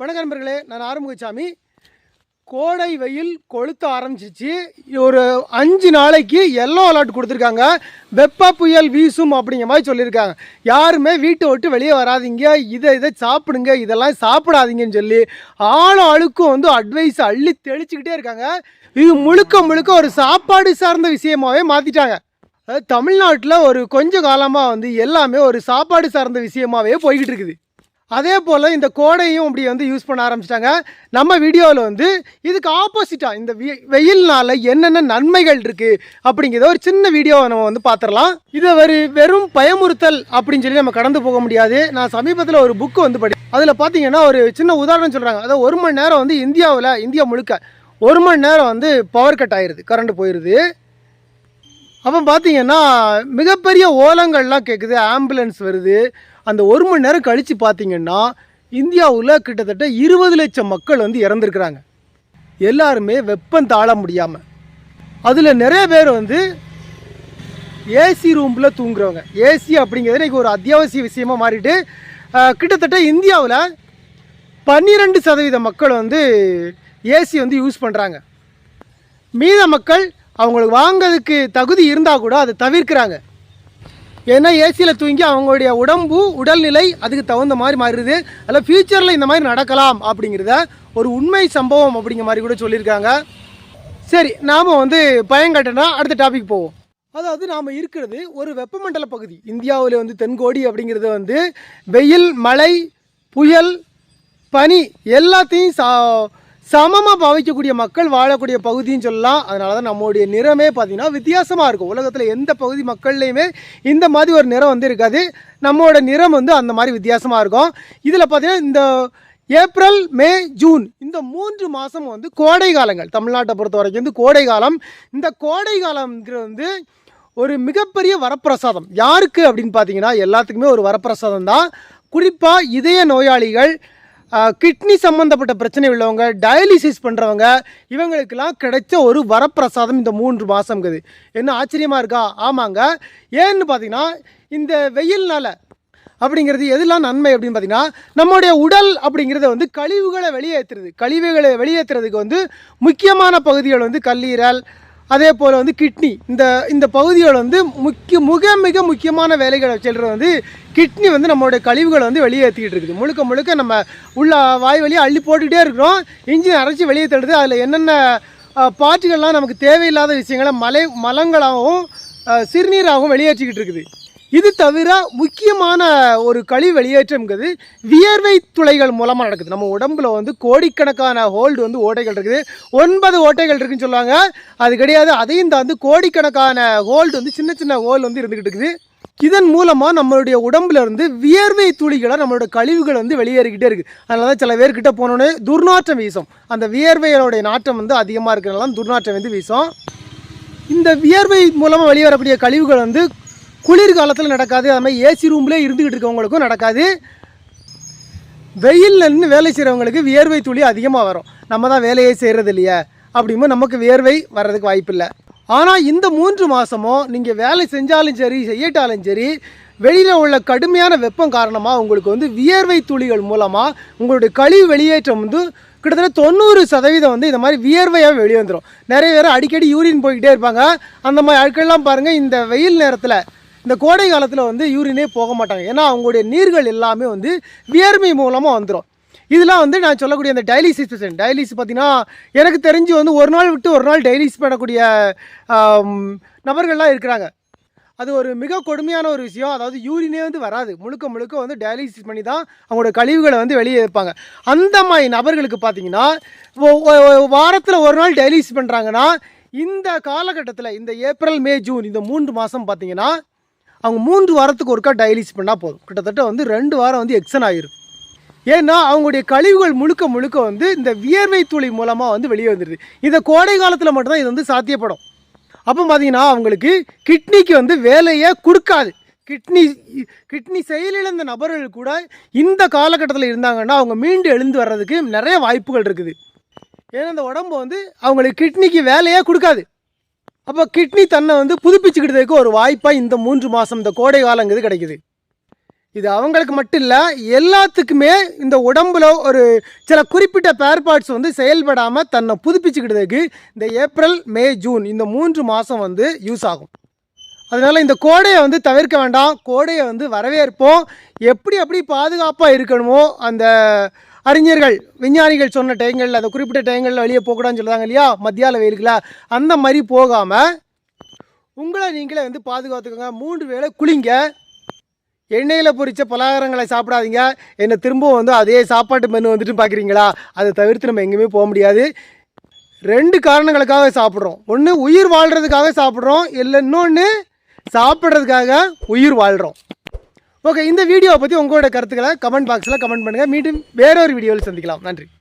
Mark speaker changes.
Speaker 1: வணக்கம் நண்பர்களே நான் ஆறுமுகசாமி. கோடை வெயில் கொளுத்த ஆரம்பிச்சிச்சு. ஒரு அஞ்சு நாளைக்கு எல்லோ அலர்ட் கொடுத்துருக்காங்க. வெப்ப புயல் வீசும் அப்படிங்கிற மாதிரி சொல்லியிருக்காங்க. யாருமே வீட்டை விட்டு வெளியே வராதீங்க. இதை இதை சாப்பிடுங்க. இதெல்லாம் சாப்பிடாதீங்கன்னு சொல்லி ஆளும் ஆளுக்கும் வந்து அட்வைஸ் அள்ளி தெளிச்சுக்கிட்டே இருக்காங்க. இது முழுக்க முழுக்க ஒரு சாப்பாடு சார்ந்த விஷயமாவே மாற்றிட்டாங்க தமிழ்நாட்டில் ஒரு கொஞ்ச காலமாக வந்து எல்லாமே ஒரு சாப்பாடு சார்ந்த விஷயமாவே போய்கிட்டு இருக்குது. அதே போல் இந்த கோடையும் அப்படி வந்து யூஸ் பண்ண ஆரம்பிச்சிட்டாங்க. நம்ம வீடியோவில் வந்து இதுக்கு ஆப்போசிட்டாக இந்த வெ- என்னென்ன நன்மைகள் இருக்குது அப்படிங்கிறத ஒரு சின்ன வீடியோவை நம்ம வந்து பார்த்துடலாம் இதை ஒரு வெறும் பயமுறுத்தல் அப்படின்னு சொல்லி நம்ம கடந்து போக முடியாது. நான் சமீபத்தில் ஒரு புக்கு வந்து படி அதில் பார்த்தீங்கன்னா ஒரு சின்ன உதாரணம் சொல்கிறாங்க அதாவது ஒரு மணி நேரம் வந்து இந்தியாவில் இந்தியா முழுக்க ஒரு மணி நேரம் வந்து பவர் கட் ஆயிடுது கரண்ட் போயிடுது அப்போ பார்த்தீங்கன்னா மிகப்பெரிய ஓலங்கள்லாம் கேட்குது ஆம்புலன்ஸ் வருது. அந்த ஒரு மணி நேரம் கழித்து பார்த்தீங்கன்னா இந்தியாவில் கிட்டத்தட்ட இருபது லட்சம் மக்கள் வந்து இறந்துருக்குறாங்க. எல்லாருமே வெப்பம் தாழ முடியாமல் அதில் நிறைய பேர் வந்து ஏசி ரூமில் தூங்குறவங்க. ஏசி அப்படிங்கிறது இன்னைக்கு ஒரு அத்தியாவசிய விஷயமாக மாறிட்டு கிட்டத்தட்ட இந்தியாவில் பன்னிரெண்டு சதவீத மக்கள் வந்து ஏசி வந்து யூஸ் பண்ணுறாங்க மீத மக்கள் அவங்களுக்கு வாங்கிறதுக்கு தகுதி இருந்தால் கூட அதை தவிர்க்கிறாங்க. ஏன்னா ஏசியில் தூங்கி அவங்களுடைய உடம்பு உடல்நிலை அதுக்கு தகுந்த மாதிரி மாறிடுது. அதில் ஃப்யூச்சரில் இந்த மாதிரி நடக்கலாம் அப்படிங்கிறத ஒரு உண்மை சம்பவம் அப்படிங்கிற மாதிரி கூட சொல்லியிருக்காங்க. சரி நாம் வந்து பயங்கட்டனா அடுத்த டாபிக் போவோம். அதாவது நாம் இருக்கிறது ஒரு வெப்பமண்டல பகுதி. இந்தியாவில் வந்து தென்கோடி அப்படிங்கிறது வந்து வெயில் மழை புயல் பனி எல்லாத்தையும் சா சமமாக பாவிக்கக்கூடிய மக்கள் வாழக்கூடிய பகுதின்னு சொல்லலாம். அதனால தான் நம்மளுடைய நிறமே பார்த்திங்கன்னா வித்தியாசமாக இருக்கும். உலகத்தில் எந்த பகுதி மக்கள்லேயுமே இந்த மாதிரி ஒரு நிறம் வந்து இருக்காது. நம்மளோட நிறம் வந்து அந்த மாதிரி வித்தியாசமாக இருக்கும். இதில் பார்த்தீங்கன்னா இந்த ஏப்ரல் மே ஜூன் இந்த மூன்று மாதம் வந்து கோடை காலங்கள். தமிழ்நாட்டை பொறுத்த வரைக்கும் வந்து கோடை காலம். இந்த கோடை காலம்ங்கிறது வந்து ஒரு மிகப்பெரிய வரப்பிரசாதம். யாருக்கு அப்படின்னு பார்த்தீங்கன்னா எல்லாத்துக்குமே ஒரு வரப்பிரசாதம் தான். குறிப்பாக இதய நோயாளிகள் கிட்னி சம்மந்தப்பட்ட பிரச்சனை உள்ளவங்க டயாலிசிஸ் பண்ணுறவங்க இவங்களுக்கெல்லாம் கிடைச்ச ஒரு வரப்பிரசாதம் இந்த மூன்று மாதம்ங்குது என்ன ஆச்சரியமாக இருக்கா? ஆமாங்க. ஏன்னு பார்த்தீங்கன்னா இந்த வெயில்னால் அப்படிங்கிறது எதெல்லாம் நன்மை அப்படின்னு பார்த்தீங்கன்னா நம்மளுடைய உடல் அப்படிங்கிறத வந்து கழிவுகளை வெளியேற்றுறது கழிவுகளை வெளியேற்றுறதுக்கு வந்து முக்கியமான பகுதிகள் வந்து கல்லீரல் அதே போல் வந்து கிட்னி. இந்த இந்த பகுதியோட வந்து முக்கிய மிக மிக முக்கியமான வேலைகளை செல்கிறது வந்து கிட்னி வந்து நம்மளுடைய கழிவுகளை வந்து வெளியேற்றிக்கிட்டு இருக்குது. முழுக்க முழுக்க நம்ம உள்ள வாய் வழியாக அள்ளி போட்டுக்கிட்டே இருக்கிறோம். இன்ஜின் அரைச்சி வெளியே தள்ளுது. அதில் என்னென்ன பாட்டுகள்லாம் நமக்கு தேவையில்லாத விஷயங்களை மலை மலங்களாகவும் சிறுநீராகவும் வெளியேற்றிக்கிட்டு இருக்குது. இது தவிர முக்கியமான ஒரு கழிவு வெளியேற்றம்ங்கிறது வியர்வை துளைகள் மூலமாக நடக்குது. நம்ம உடம்புல வந்து கோடிக்கணக்கான ஹோல்டு வந்து ஓட்டைகள் இருக்குது. ஒன்பது ஓட்டைகள் இருக்குன்னு சொல்லுவாங்க அது கிடையாது. அதையும் தாந்து கோடிக்கணக்கான ஹோல்டு வந்து சின்ன சின்ன ஹோல் வந்து இருந்துக்கிட்டு இருக்குது. இதன் மூலமாக நம்மளுடைய உடம்புல இருந்து வியர்வை துளிகளை நம்மளோட கழிவுகள் வந்து வெளியேறிக்கிட்டே இருக்குது. அதனால தான் சில பேர்கிட்ட போனோன்னே துர்நாற்றம் வீசும். அந்த வியர்வையோடைய நாற்றம் வந்து அதிகமாக இருக்கிறனால துர்நாற்றம் வந்து வீசும். இந்த வியர்வை மூலமாக வெளியே வரக்கூடிய கழிவுகள் வந்து குளிர்காலத்தில் நடக்காது. அது மாதிரி ஏசி ரூம்லேயே இருந்துக்கிட்டு இருக்கவங்களுக்கும் நடக்காது. வெயிலில் நின்று வேலை செய்கிறவங்களுக்கு வியர்வை துளி அதிகமாக வரும். நம்ம தான் வேலையே செய்கிறது இல்லையா. அப்படிங்கும்போது நமக்கு வியர்வை வர்றதுக்கு வாய்ப்பில்லை ஆனால் இந்த மூன்று மாதமும் நீங்கள் வேலை செஞ்சாலும் சரி செய்யட்டாலும் சரி வெளியில் உள்ள கடுமையான வெப்பம் காரணமாக உங்களுக்கு வந்து வியர்வை துளிகள் மூலமாக உங்களுடைய கழிவு வெளியேற்றம் வந்து கிட்டத்தட்ட தொண்ணூறு சதவீதம் வந்து இந்த மாதிரி வியர்வையாக வெளியே வந்துடும் நிறைய பேர் அடிக்கடி யூரின் போய்கிட்டே இருப்பாங்க. அந்த மாதிரி ஆட்கள்லாம் பாருங்கள் இந்த வெயில் நேரத்தில் இந்த கோடை காலத்தில் வந்து யூரினே போக மாட்டாங்க. ஏன்னா அவங்களுடைய நீர்கள் எல்லாமே வந்து வியர்மை மூலமாக வந்துடும் இதெல்லாம் வந்து நான் சொல்லக்கூடிய அந்த டயாலிசிஸ் பேஷண்ட் டயாலிசிஸ் பார்த்தீங்கன்னா எனக்கு தெரிஞ்சு வந்து ஒரு நாள் விட்டு ஒரு நாள் டைலிஸ் பண்ணக்கூடிய நபர்கள்லாம் இருக்கிறாங்க. அது ஒரு மிக கொடுமையான ஒரு விஷயம். அதாவது யூரினே வந்து வராது. முழுக்க முழுக்க வந்து டயாலிசிஸ் பண்ணி தான் அவங்களோட கழிவுகளை வந்து வெளியே வைப்பாங்க. அந்த மாதிரி நபர்களுக்கு பார்த்தீங்கன்னா வாரத்தில் ஒரு நாள் டயாலிசிஸ் பண்ணுறாங்கன்னா இந்த காலகட்டத்தில் இந்த ஏப்ரல் மே ஜூன் இந்த மூன்று மாதம் பார்த்தீங்கன்னா அவங்க மூன்று வாரத்துக்கு ஒருக்கா டயலிஸ் பண்ணால் போதும். கிட்டத்தட்ட வந்து ரெண்டு வாரம் வந்து எக்ஸன் ஆகிரும் ஏன்னா அவங்களுடைய கழிவுகள் முழுக்க முழுக்க வந்து இந்த வியர்வை துளி மூலமாக வந்து வெளியே வந்துடுது இந்த கோடை காலத்தில் மட்டும்தான் இது வந்து சாத்தியப்படும். அப்போ பார்த்தீங்கன்னா அவங்களுக்கு கிட்னிக்கு வந்து வேலையை கொடுக்காது. கிட்னி கிட்னி செயலிழந்த நபர்கள் கூட இந்த காலகட்டத்தில் இருந்தாங்கன்னா அவங்க மீண்டு எழுந்து வர்றதுக்கு நிறைய வாய்ப்புகள் இருக்குது. ஏன்னா இந்த உடம்பு வந்து அவங்களுக்கு கிட்னிக்கு வேலையே கொடுக்காது. அப்போ கிட்னி தன்னை வந்து புதுப்பிச்சுக்கிட்டதுக்கு ஒரு வாய்ப்பாக இந்த மூன்று மாதம் இந்த கோடை காலங்கிறது கிடைக்குது. இது அவங்களுக்கு மட்டும் இல்லை எல்லாத்துக்குமே இந்த உடம்புல ஒரு சில குறிப்பிட்ட பேர் பார்ட்ஸ் வந்து செயல்படாமல் தன்னை புதுப்பிச்சுக்கிட்டதுக்கு இந்த ஏப்ரல் மே ஜூன் இந்த மூன்று மாதம் வந்து யூஸ் ஆகும். அதனால் இந்த கோடையை வந்து தவிர்க்க வேண்டாம். கோடையை வந்து வரவேற்போம். எப்படி எப்படி பாதுகாப்பாக இருக்கணுமோ அந்த அறிஞர்கள் விஞ்ஞானிகள் சொன்ன டைங்களில் அந்த குறிப்பிட்ட டைங்களில் வெளியே போகக்கூடாதுன்னு சொல்லுவாங்க இல்லையா? மத்தியால வெயிலுக்குல. அந்த மாதிரி போகாமல் உங்களை நீங்களே வந்து பாதுகாத்துக்கோங்க. மூன்று வேளை குளிங்க. எண்ணெயில் பொறித்த பலகாரங்களை சாப்பிடாதீங்க. என்னை திரும்பவும் வந்து அதே சாப்பாட்டு மெனு வந்துட்டு பார்க்குறீங்களா அதை தவிர்த்து நம்ம எங்கேயுமே போக முடியாது. ரெண்டு காரணங்களுக்காக சாப்பிட்றோம். ஒன்று உயிர் வாழ்கிறதுக்காக சாப்பிட்றோம். இல்லை இன்னொன்று சாப்பிட்றதுக்காக உயிர் வாழ்கிறோம் ஓகே இந்த வீடியோவை பற்றி உங்களோட கருத்துக்களை கமெண்ட் பாக்ஸில் கமெண்ட் பண்ணுங்கள் மீண்டும் வேறொரு வீடியோவில் சந்திக்கலாம். நன்றி.